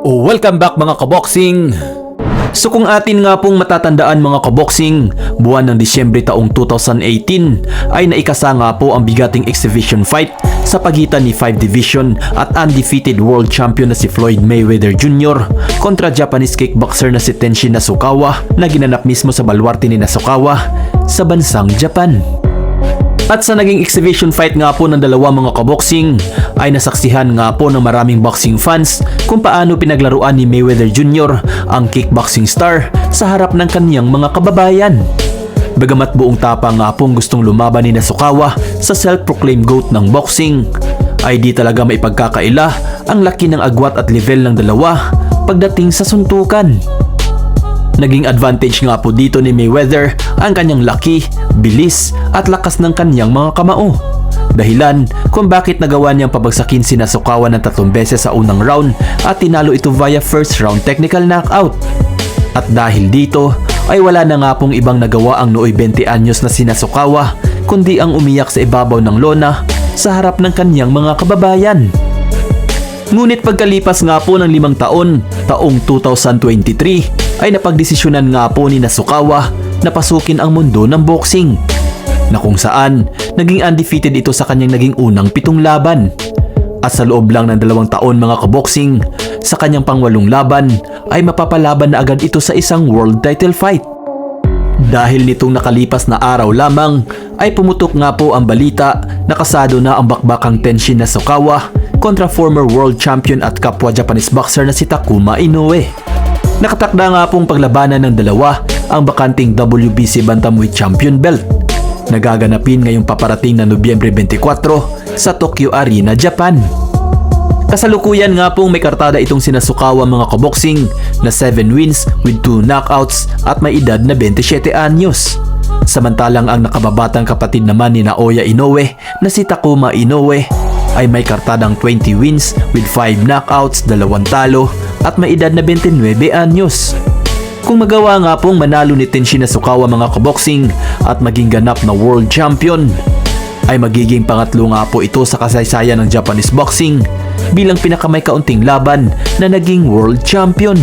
Welcome back mga kaboxing! So kung atin nga pong matatandaan mga kaboxing, buwan ng Disyembre taong 2018 ay naikasa nga po ang bigating exhibition fight sa pagitan ni 5 Division at undefeated world champion na si Floyd Mayweather Jr. kontra Japanese kickboxer na si Tenshin Nasukawa na ginanap mismo sa balwarte ni Nasukawa sa bansang Japan. At sa naging exhibition fight nga po ng dalawa mga kaboxing ay nasaksihan nga po ng maraming boxing fans kung paano pinaglaruan ni Mayweather Jr. ang kickboxing star sa harap ng kaniyang mga kababayan. Bagamat buong tapang nga pong gustong lumaban ni Nasukawa sa self-proclaimed GOAT ng boxing, ay di talaga maipagkakaila ang laki ng agwat at level ng dalawa pagdating sa suntukan. Naging advantage nga po dito ni Mayweather ang kanyang laki, bilis at lakas ng kanyang mga kamao. Dahilan kung bakit nagawa niyang pabagsakin si Nasukawa ng tatlong beses sa unang round at tinalo ito via first round technical knockout. At dahil dito ay wala na nga pong ibang nagawa ang nooy 20 anyos na si Nasukawa kundi ang umiyak sa ibabaw ng lona sa harap ng kanyang mga kababayan. Ngunit pagkalipas nga po ng limang taon, taong 2023, ay napagdesisyonan nga po ni Nasukawa na pasukin ang mundo ng boxing. Na kung saan, naging undefeated ito sa kanyang naging unang pitong laban. At sa loob lang ng dalawang taon mga kaboxing, sa kanyang pangwalong laban ay mapapalaban na agad ito sa isang world title fight. Dahil nitong nakalipas na araw lamang ay pumutok nga po ang balita na kasado na ang bakbakang Tenshin Nasukawa kontra former world champion at kapwa Japanese boxer na si Takuma Inoue. Nakatakda nga pong paglabanan ng dalawa ang bakanting WBC Bantamweight Champion belt. Nagaganapin ngayong paparating na Nobyembre 24 sa Tokyo Arena, Japan. Kasalukuyan nga pong may kartada itong sinasukawa mga kaboxing na 7 wins with 2 knockouts at may edad na 27 anyos. Samantalang ang nakababatang kapatid naman ni Naoya Inoue na si Takuma Inoue ay may kartadang 20 wins with 5 knockouts, dalawang talo at may edad na 29 anyos. Kung magawa nga pong manalo ni Tenshin Nasukawa mga kaboxing at maging ganap na world champion, ay magiging pangatlo nga po ito sa kasaysayan ng Japanese boxing bilang pinakamay kaunting laban na naging world champion.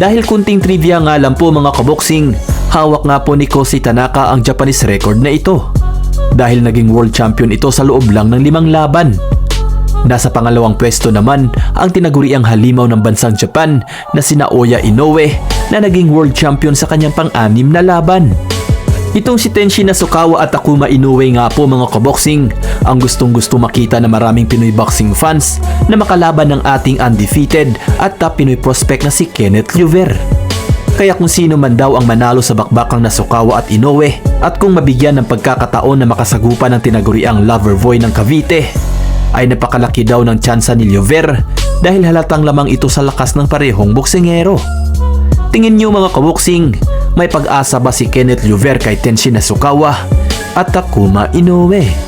Dahil kunting trivia nga lang po mga kaboxing, hawak nga po ni Kosi Tanaka ang Japanese record na ito. Dahil naging world champion ito sa loob lang ng limang laban. Nasa pangalawang pwesto naman ang tinaguriang halimaw ng bansang Japan na si Naoya Inoue na naging world champion sa kanyang pang-anim na laban. Itong si Tenshin Nasukawa at Takuma Inoue nga po mga kaboxing ang gustong gusto makita na maraming Pinoy boxing fans na makalaban ng ating undefeated at top Pinoy prospect na si Kenneth Luver. Kaya kung sino man daw ang manalo sa bakbakang Nasukawa at Inoue at kung mabigyan ng pagkakataon na makasagupa ng tinaguriang lover boy ng Cavite ay napakalaki daw ng tsansa ni Luver dahil halatang lamang ito sa lakas ng parehong boksingero. Tingin niyo mga kaboksing, may pag-asa ba si Kenneth Luver kay Tenshin Nasukawa at Takuma Inoue?